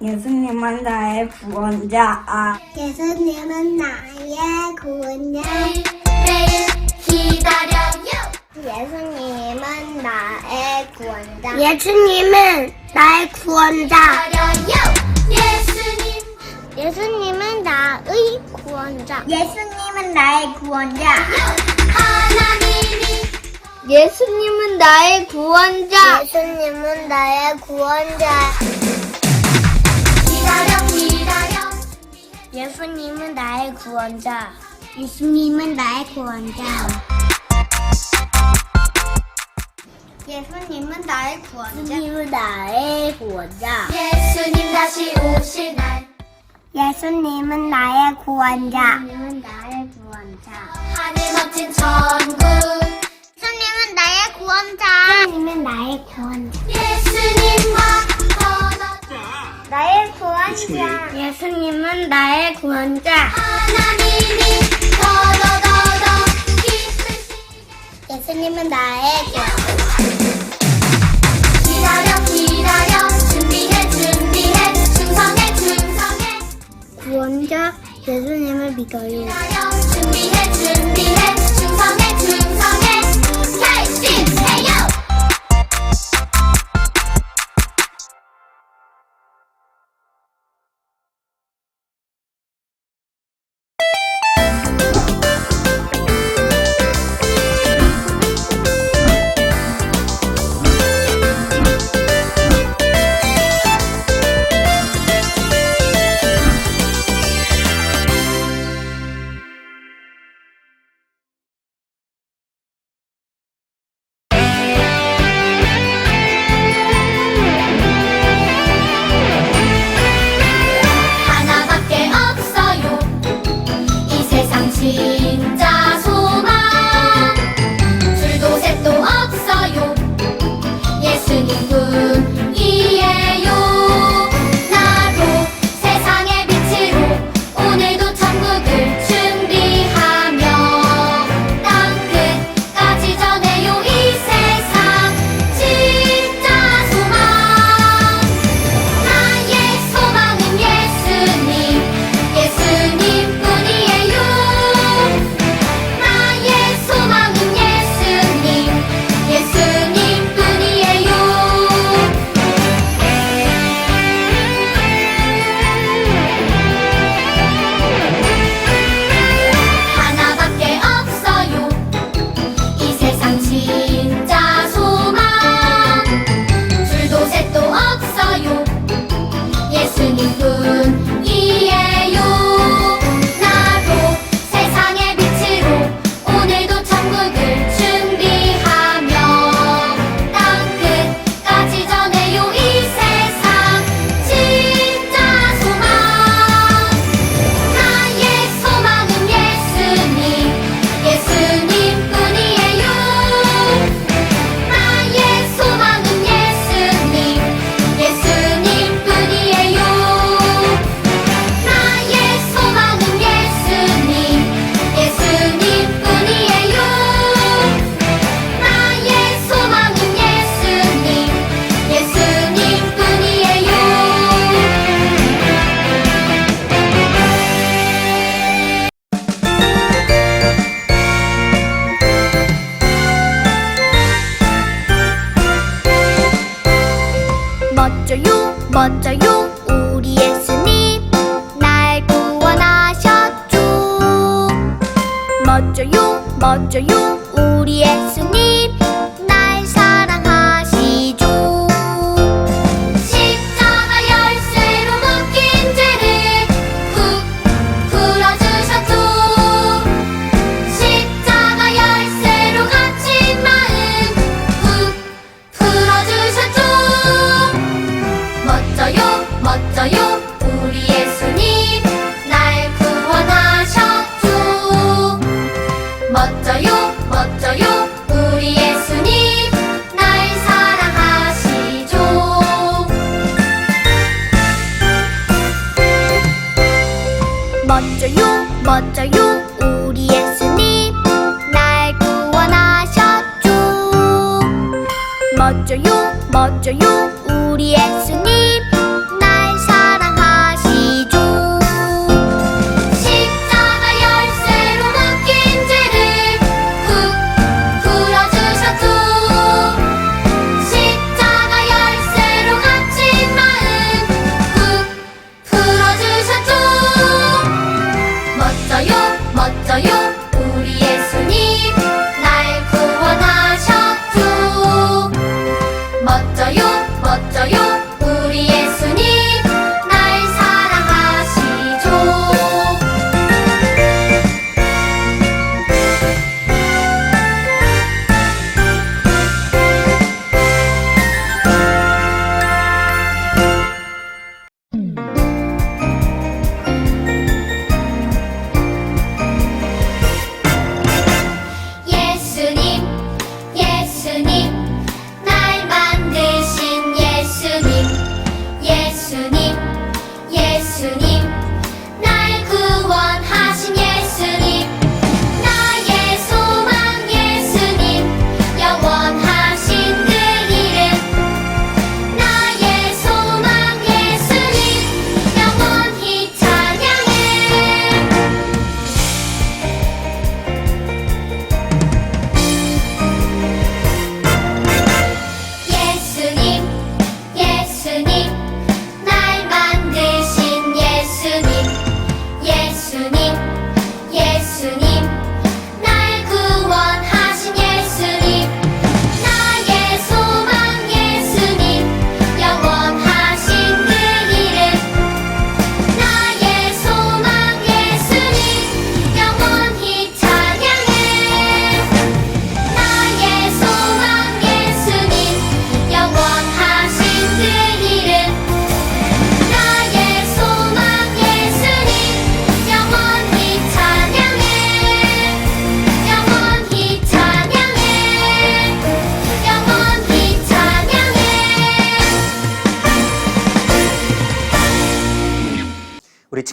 예수님은 나의 구원자. 아, 예수님은 나의 구원자. 기다려요. 예수님은 나의 구원자. 예수님은 나의 구원자. 기다려요. 예수님 예수님은 나의 구원자. 예수님은 나의 구원자. 하나님이 예수님은 나의 구원자. 예수님은 나의 구원자. 예수님은 나의 구원자. 예수님은 나의 구원자. 예수님은 나의 구원자. 예수님은 나의 구원자. 예수님 다시 오실 날 예수님은 나의 구원자. 예수님은 나의 구원자. 하늘 멋진 천국 예수님은 나의 구원자. 예수님은 나의 구원자. 예수님과 나의 구원자. 예수님은 나의 구원자. 하나님이 더더더더 기쁘시 예수님은 나의 구원자. 기다려 기다려 준비해 준비해 충성해 충성해 구원자 예수님을 믿어요. 기다려 준비해 준비해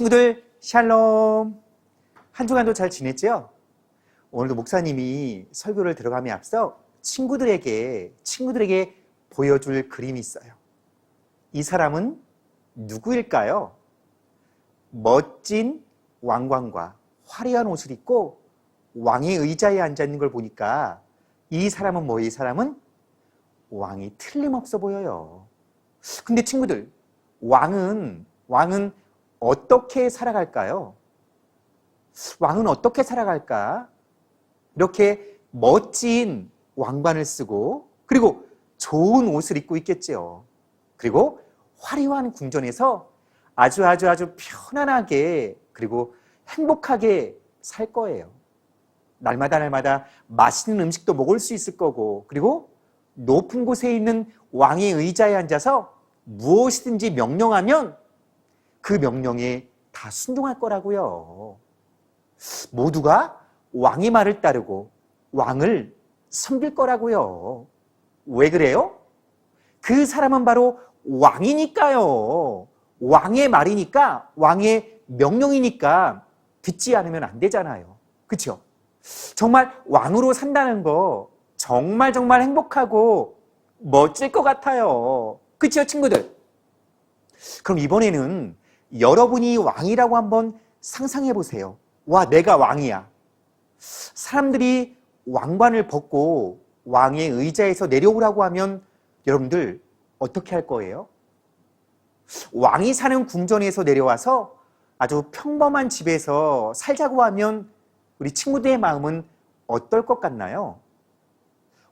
친구들 샬롬. 한 주간도 잘 지냈죠? 오늘도 목사님이 설교를 들어감에 앞서 친구들에게 친구들에게 보여줄 그림이 있어요. 이 사람은 누구일까요? 멋진 왕관과 화려한 옷을 입고 왕의 의자에 앉아 있는 걸 보니까 이 사람은 뭐 이 사람은 왕이 틀림없어 보여요. 근데 친구들, 왕은 왕은 어떻게 살아갈까요? 왕은 어떻게 살아갈까? 이렇게 멋진 왕관을 쓰고 그리고 좋은 옷을 입고 있겠지요. 그리고 화려한 궁전에서 아주 아주 아주 편안하게 그리고 행복하게 살 거예요. 날마다 날마다 맛있는 음식도 먹을 수 있을 거고 그리고 높은 곳에 있는 왕의 의자에 앉아서 무엇이든지 명령하면 그 명령에 다 순종할 거라고요. 모두가 왕의 말을 따르고 왕을 섬길 거라고요. 왜 그래요? 그 사람은 바로 왕이니까요. 왕의 말이니까, 왕의 명령이니까 듣지 않으면 안 되잖아요. 그쵸? 정말 왕으로 산다는 거 정말 정말 행복하고 멋질 것 같아요. 그치요, 친구들? 그럼 이번에는 여러분이 왕이라고 한번 상상해 보세요. 와, 내가 왕이야. 사람들이 왕관을 벗고 왕의 의자에서 내려오라고 하면 여러분들 어떻게 할 거예요? 왕이 사는 궁전에서 내려와서 아주 평범한 집에서 살자고 하면 우리 친구들의 마음은 어떨 것 같나요?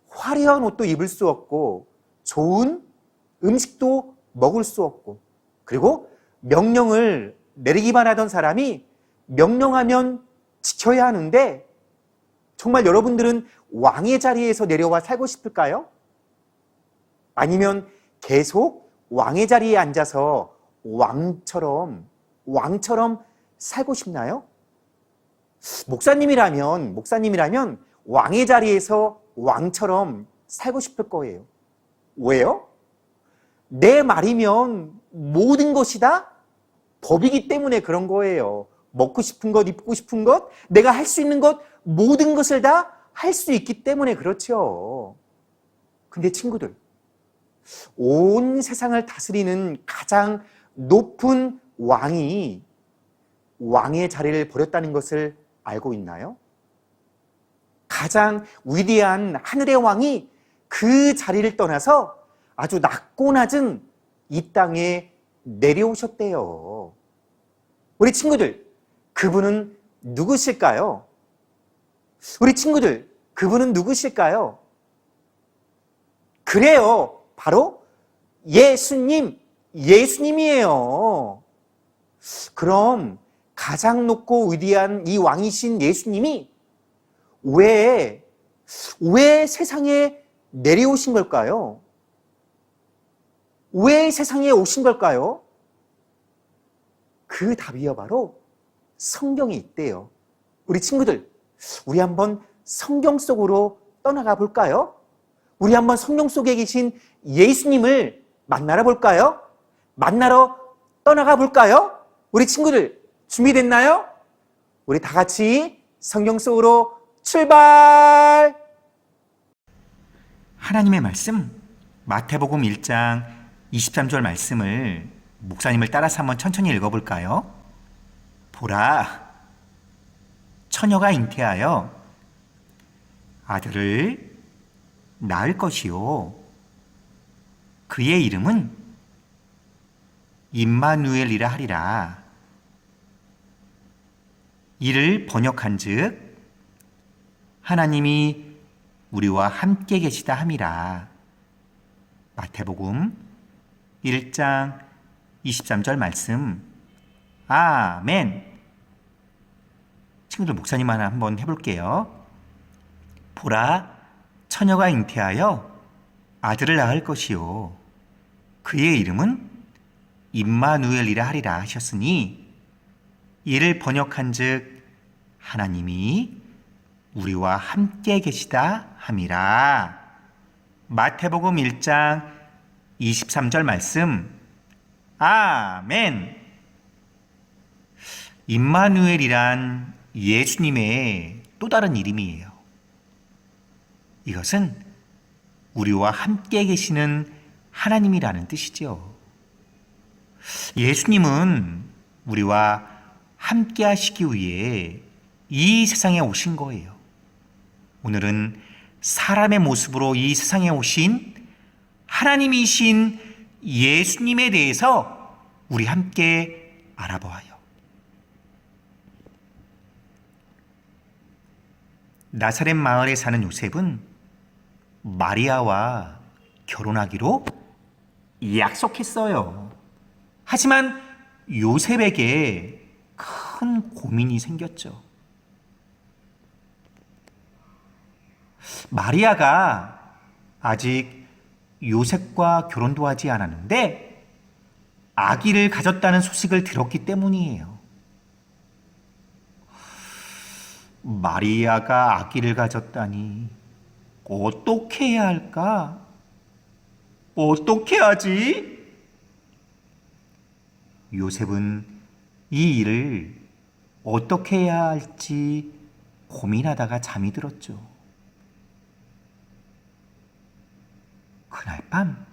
화려한 옷도 입을 수 없고 좋은 음식도 먹을 수 없고 그리고 명령을 내리기만 하던 사람이 명령하면 지켜야 하는데 정말 여러분들은 왕의 자리에서 내려와 살고 싶을까요? 아니면 계속 왕의 자리에 앉아서 왕처럼 왕처럼 살고 싶나요? 목사님이라면 목사님이라면 왕의 자리에서 왕처럼 살고 싶을 거예요. 왜요? 내 말이면 모든 것이 다 법이기 때문에 그런 거예요. 먹고 싶은 것, 입고 싶은 것, 내가 할 수 있는 것, 모든 것을 다 할 수 있기 때문에 그렇죠. 근데 친구들, 온 세상을 다스리는 가장 높은 왕이 왕의 자리를 버렸다는 것을 알고 있나요? 가장 위대한 하늘의 왕이 그 자리를 떠나서 아주 낮고 낮은 이 땅에 내려오셨대요. 우리 친구들, 그분은 누구실까요? 우리 친구들, 그분은 누구실까요? 그래요. 바로 예수님, 예수님이에요. 그럼 가장 높고 위대한 이 왕이신 예수님이 왜, 왜 세상에 내려오신 걸까요? 왜 세상에 오신 걸까요? 그 답이요, 바로 성경에 있대요. 우리 친구들, 우리 한번 성경 속으로 떠나가 볼까요? 우리 한번 성경 속에 계신 예수님을 만나러 볼까요? 만나러 떠나가 볼까요? 우리 친구들, 준비됐나요? 우리 다 같이 성경 속으로 출발! 하나님의 말씀, 마태복음 1장 23절 말씀을 목사님을 따라서 한번 천천히 읽어볼까요? 보라, 처녀가 잉태하여 아들을 낳을 것이요. 그의 이름은 임마누엘이라 하리라. 이를 번역한 즉, 하나님이 우리와 함께 계시다 함이라. 마태복음 1장 23절 말씀. 아멘. 친구들 목사님 하나 한번 해볼게요. 보라, 처녀가 잉태하여 아들을 낳을 것이요. 그의 이름은 임마누엘이라 하리라 하셨으니 이를 번역한 즉 하나님이 우리와 함께 계시다 함이라. 마태복음 1장 23절 말씀. 아멘. 임마누엘이란 예수님의 또 다른 이름이에요. 이것은 우리와 함께 계시는 하나님이라는 뜻이죠. 예수님은 우리와 함께 하시기 위해 이 세상에 오신 거예요. 오늘은 사람의 모습으로 이 세상에 오신 하나님이신 예수님에 대해서 우리 함께 알아보아요. 나사렛 마을에 사는 요셉은 마리아와 결혼하기로 약속했어요. 하지만 요셉에게 큰 고민이 생겼죠. 마리아가 아직 요셉과 결혼도 하지 않았는데 아기를 가졌다는 소식을 들었기 때문이에요. 마리아가 아기를 가졌다니 어떻게 해야 할까? 어떻게 하지? 요셉은 이 일을 어떻게 해야 할지 고민하다가 잠이 들었죠. 그날 밤,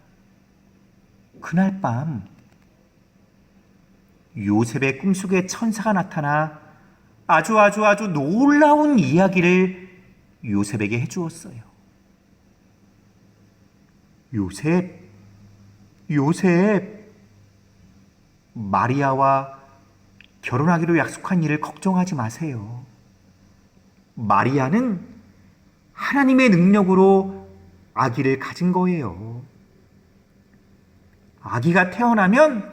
그날 밤, 요셉의 꿈속에 천사가 나타나 아주 아주 아주 놀라운 이야기를 요셉에게 해주었어요. 요셉, 요셉, 마리아와 결혼하기로 약속한 일을 걱정하지 마세요. 마리아는 하나님의 능력으로 아기를 가진 거예요. 아기가 태어나면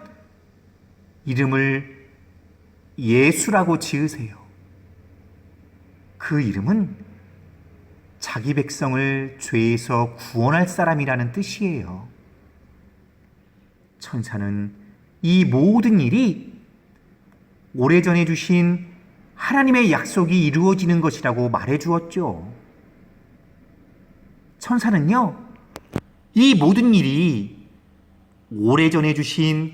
이름을 예수라고 지으세요. 그 이름은 자기 백성을 죄에서 구원할 사람이라는 뜻이에요. 천사는 이 모든 일이 오래전에 주신 하나님의 약속이 이루어지는 것이라고 말해 주었죠. 천사는요, 이 모든 일이 오래전에 주신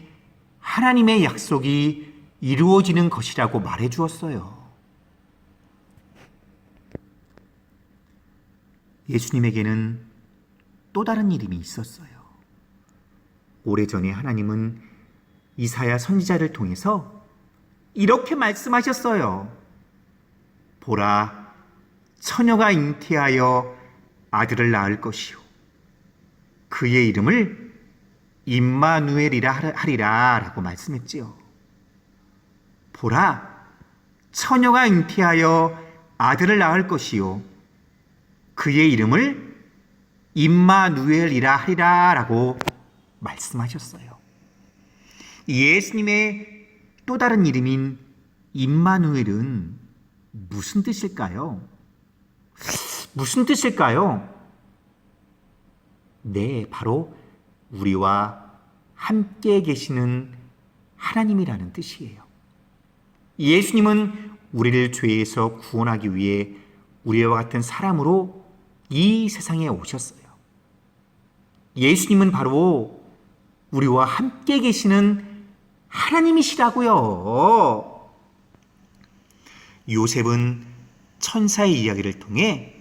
하나님의 약속이 이루어지는 것이라고 말해 주었어요. 예수님에게는 또 다른 이름이 있었어요. 오래전에 하나님은 이사야 선지자를 통해서 이렇게 말씀하셨어요. 보라, 처녀가 잉태하여 아들을 낳을 것이요. 그의 이름을 임마누엘이라 하리라 라고 말씀했지요. 보라, 처녀가 잉태하여 아들을 낳을 것이요. 그의 이름을 임마누엘이라 하리라 라고 말씀하셨어요. 예수님의 또 다른 이름인 임마누엘은 무슨 뜻일까요? 무슨 뜻일까요? 네, 바로 우리와 함께 계시는 하나님이라는 뜻이에요. 예수님은 우리를 죄에서 구원하기 위해 우리와 같은 사람으로 이 세상에 오셨어요. 예수님은 바로 우리와 함께 계시는 하나님이시라고요. 요셉은 천사의 이야기를 통해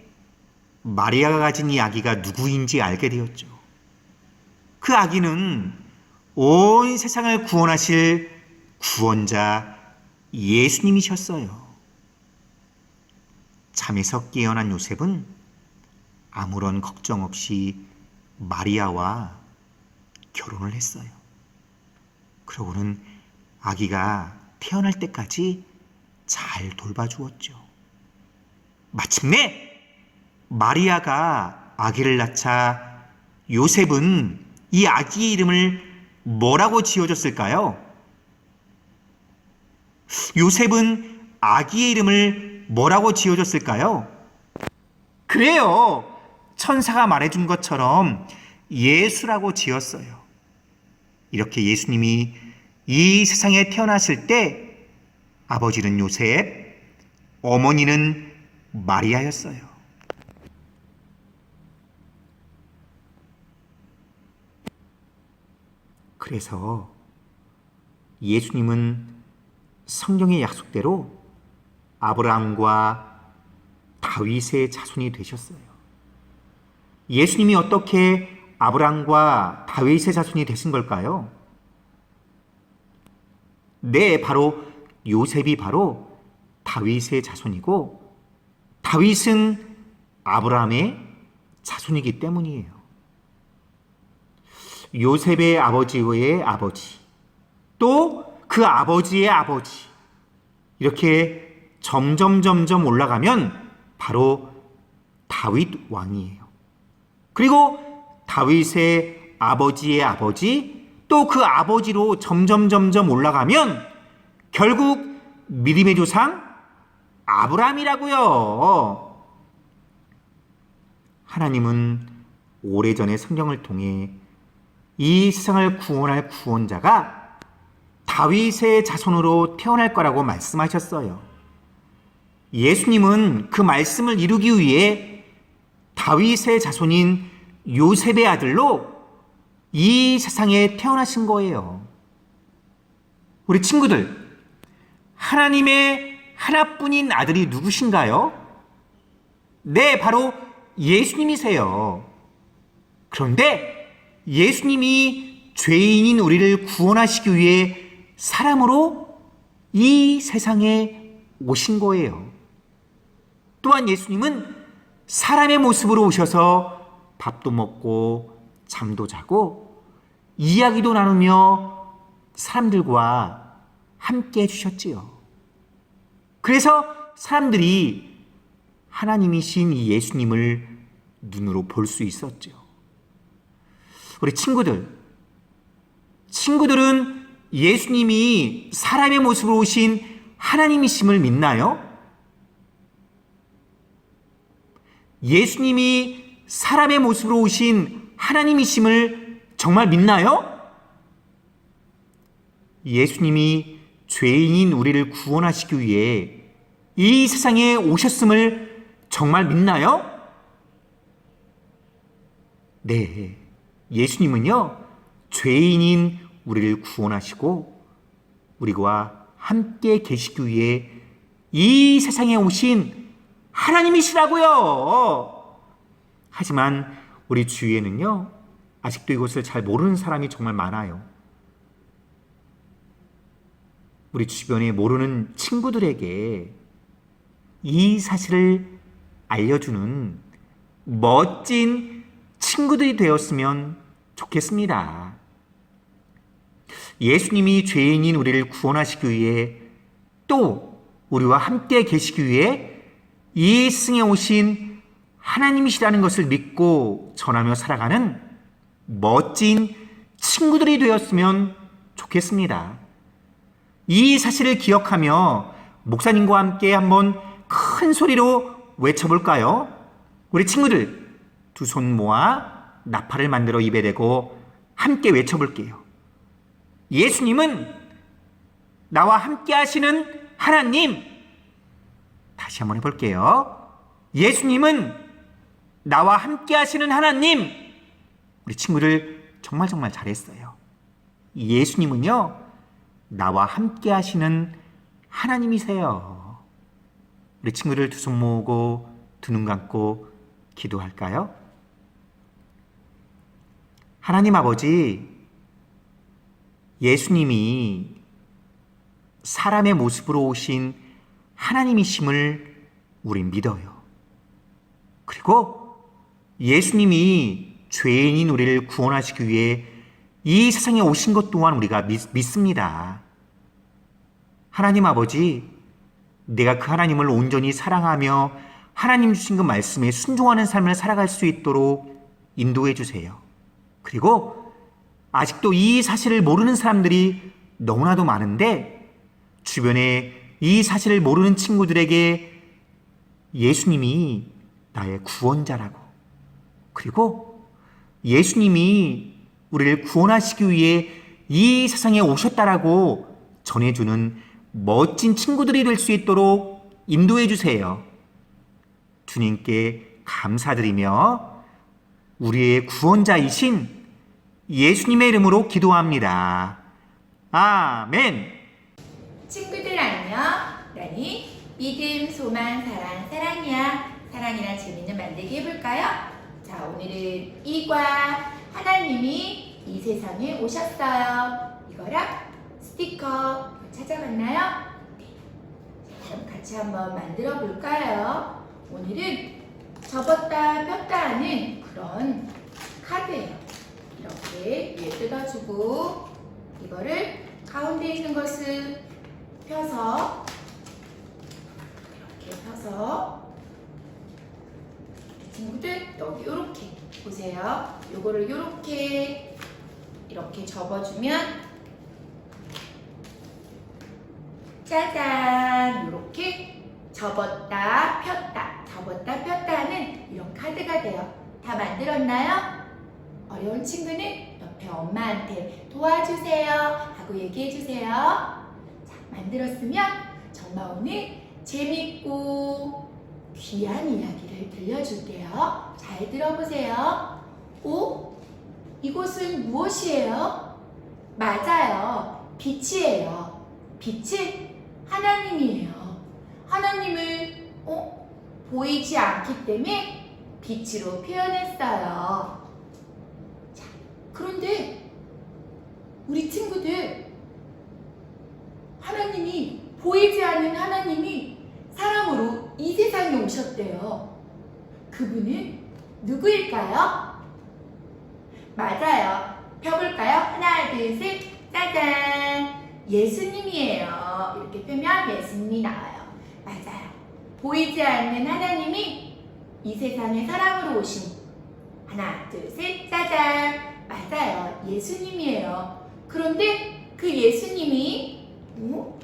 마리아가 가진 이 아기가 누구인지 알게 되었죠. 그 아기는 온 세상을 구원하실 구원자 예수님이셨어요. 잠에서 깨어난 요셉은 아무런 걱정 없이 마리아와 결혼을 했어요. 그러고는 아기가 태어날 때까지 잘 돌봐주었죠. 마침내 마리아가 아기를 낳자 요셉은 이 아기의 이름을 뭐라고 지어줬을까요? 요셉은 아기의 이름을 뭐라고 지어줬을까요? 그래요. 천사가 말해준 것처럼 예수라고 지었어요. 이렇게 예수님이 이 세상에 태어났을 때 아버지는 요셉, 어머니는 마리아였어요. 그래서 예수님은 성경의 약속대로 아브라함과 다윗의 자손이 되셨어요. 예수님이 어떻게 아브라함과 다윗의 자손이 되신 걸까요? 네, 바로 요셉이 바로 다윗의 자손이고 다윗은 아브라함의 자손이기 때문이에요. 요셉의 아버지의 아버지, 또 그 아버지의 아버지, 이렇게 점점 점점 올라가면 바로 다윗 왕이에요. 그리고 다윗의 아버지의 아버지, 또 그 아버지로 점점 점점 올라가면 결국 믿음의 조상 아브라함이라고요. 하나님은 오래전에 성경을 통해 이 세상을 구원할 구원자가 다윗의 자손으로 태어날 거라고 말씀하셨어요. 예수님은 그 말씀을 이루기 위해 다윗의 자손인 요셉의 아들로 이 세상에 태어나신 거예요. 우리 친구들, 하나님의 하나뿐인 아들이 누구신가요? 네, 바로 예수님이세요. 그런데 예수님이 죄인인 우리를 구원하시기 위해 사람으로 이 세상에 오신 거예요. 또한 예수님은 사람의 모습으로 오셔서 밥도 먹고 잠도 자고 이야기도 나누며 사람들과 함께 해주셨지요. 그래서 사람들이 하나님이신 이 예수님을 눈으로 볼 수 있었죠. 우리 친구들, 친구들은 예수님이 사람의 모습으로 오신 하나님이심을 믿나요? 예수님이 사람의 모습으로 오신 하나님이심을 정말 믿나요? 예수님이 죄인인 우리를 구원하시기 위해 이 세상에 오셨음을 정말 믿나요? 네. 예수님은요, 죄인인 우리를 구원하시고, 우리와 함께 계시기 위해 이 세상에 오신 하나님이시라고요. 하지만 우리 주위에는요, 아직도 이것을 잘 모르는 사람이 정말 많아요. 우리 주변에 모르는 친구들에게 이 사실을 알려주는 멋진 친구들이 되었으면 좋겠습니다. 예수님이 죄인인 우리를 구원하시기 위해 또 우리와 함께 계시기 위해 이 승에 오신 하나님이시라는 것을 믿고 전하며 살아가는 멋진 친구들이 되었으면 좋겠습니다. 이 사실을 기억하며 목사님과 함께 한번 큰 소리로 외쳐볼까요? 우리 친구들 두 손 모아 나팔을 만들어 입에 대고 함께 외쳐볼게요. 예수님은 나와 함께 하시는 하나님. 다시 한번 해볼게요. 예수님은 나와 함께 하시는 하나님. 우리 친구들 정말 정말 잘했어요. 예수님은요, 나와 함께 하시는 하나님이세요. 우리 친구들 두 손 모으고 두 눈 감고 기도할까요? 하나님 아버지, 예수님이 사람의 모습으로 오신 하나님이심을 우린 믿어요. 그리고 예수님이 죄인인 우리를 구원하시기 위해 이 세상에 오신 것 또한 우리가 믿, 믿습니다. 하나님 아버지, 내가 그 하나님을 온전히 사랑하며 하나님 주신 그 말씀에 순종하는 삶을 살아갈 수 있도록 인도해 주세요. 그리고 아직도 이 사실을 모르는 사람들이 너무나도 많은데 주변에 이 사실을 모르는 친구들에게 예수님이 나의 구원자라고 그리고 예수님이 우리를 구원하시기 위해 이 세상에 오셨다라고 전해주는 멋진 친구들이 될 수 있도록 인도해 주세요. 주님께 감사드리며 우리의 구원자이신 예수님의 이름으로 기도합니다. 아멘. 친구들 안녕. 나는 믿음, 소망, 사랑, 사랑이야. 사랑이랑 재밌는 만들기 해볼까요? 자, 오늘은 이과 하나님이 이 세상에 오셨어요. 이거랑 스티커 찾아봤나요? 네. 자, 그럼 같이 한번 만들어 볼까요? 오늘은 접었다 폈다 하는 그런 카드예요. 이렇게 위에 뜯어주고 이거를 가운데 있는 것을 펴서 이렇게 펴서 친구들 여기 이렇게 보세요. 요거를 이렇게 이렇게 접어주면 짜잔 이렇게 접었다 폈다 접었다 폈다 하는 이런 카드가 돼요. 다 만들었나요? 어려운 친구는 옆에 엄마한테 도와주세요 하고 얘기해주세요. 자, 만들었으면 정말 오늘 재밌고 귀한 이야기를 들려줄게요. 잘 들어보세요. 오? 이곳은 무엇이에요? 맞아요. 빛이에요. 빛은 하나님이에요. 하나님을 어? 보이지 않기 때문에 빛으로 표현했어요. 자, 그런데 우리 친구들 하나님이 보이지 않는 하나님이 사람으로 이 세상에 오셨대요. 그분은 누구일까요? 맞아요. 펴볼까요? 하나, 둘, 셋, 짜잔! 예수님이에요. 이렇게 펴면 예수님이 나와요. 맞아요. 보이지 않는 하나님이 이 세상에 사람으로 오신 하나, 둘, 셋, 짜잔! 맞아요. 예수님이에요. 그런데 그 예수님이 어?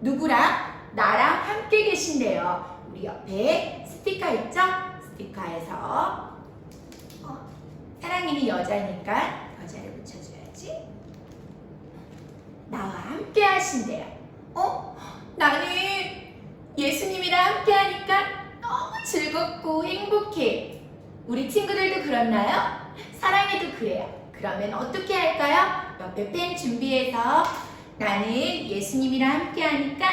누구랑? 나랑 함께 계신대요. 우리 옆에 스티커 있죠? 스티커에서 어, 사랑이는 여자니까 여자를 붙여줘야지. 나와 함께 하신대요. 어? 나는 예수님이랑 함께 하니까 너무 즐겁고 행복해. 우리 친구들도 그렇나요? 사랑해도 그래요. 그러면 어떻게 할까요? 옆에 펜 준비해서 나는 예수님이랑 함께 하니까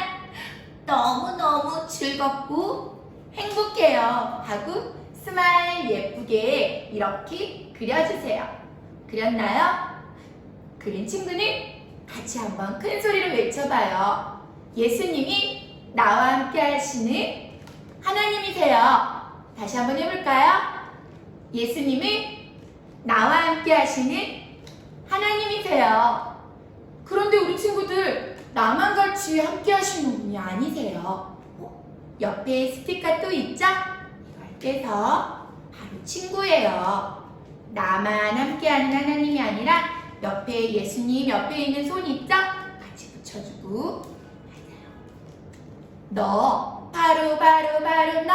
너무너무 즐겁고 행복해요. 하고 스마일 예쁘게 이렇게 그려주세요. 그렸나요? 그린 친구는 같이 한번 큰 소리로 외쳐봐요. 예수님이 나와 함께 하시는 하나님이세요. 다시 한번 해볼까요? 예수님이 나와 함께 하시는 하나님이세요. 그런데 우리 친구들 나만 같이 함께 하시는 분이 아니세요. 어? 옆에 스티커 또 있죠? 이걸 떼서 바로 친구예요. 나만 함께하는 하나님이 아니라 옆에 예수님 옆에 있는 손 있죠? 같이 붙여주고 맞아요. 너 바로 바로 바로 너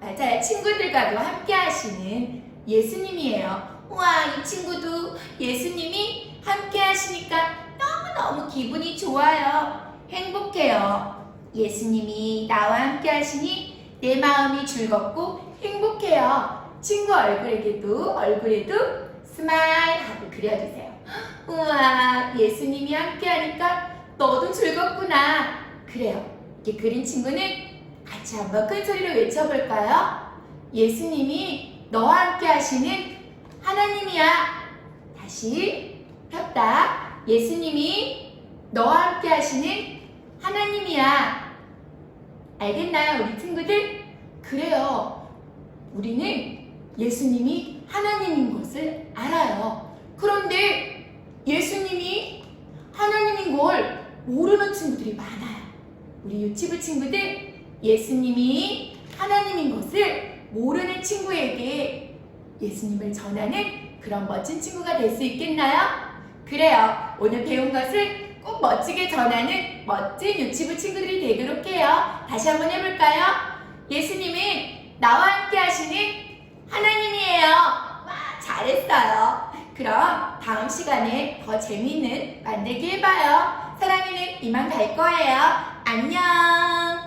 맞아요. 친구들과도 함께 하시는 예수님이에요. 우와 이 친구도 예수님이 함께 하시니까 너무너무 기분이 좋아요. 행복해요. 예수님이 나와 함께 하시니 내 마음이 즐겁고 행복해요. 친구 얼굴에게도 얼굴에도 스마일 하고 그려주세요. 우와 예수님이 함께 하니까 너도 즐겁구나. 그래요. 이렇게 그린 친구는 같이 한번 큰 소리로 외쳐볼까요? 예수님이 너와 함께 하시는 하나님이야. 다시 폈다. 예수님이 너와 함께 하시는 하나님이야. 알겠나요, 우리 친구들? 그래요. 우리는 예수님이 하나님인 것을 알아요. 그런데 예수님이 하나님인 걸 모르는 친구들이 많아요. 우리 유치부 친구들, 예수님이 하나님인 것을 모르는 친구에게 예수님을 전하는 그런 멋진 친구가 될 수 있겠나요? 그래요. 오늘 배운 것을 꼭 멋지게 전하는 멋진 유치부 친구들이 되도록 해요. 다시 한번 해볼까요? 예수님은 나와 함께 하시는 하나님이에요. 와, 잘했어요. 그럼 다음 시간에 더 재미있는 만들기 해봐요. 사랑이는 이만 갈 거예요. 안녕.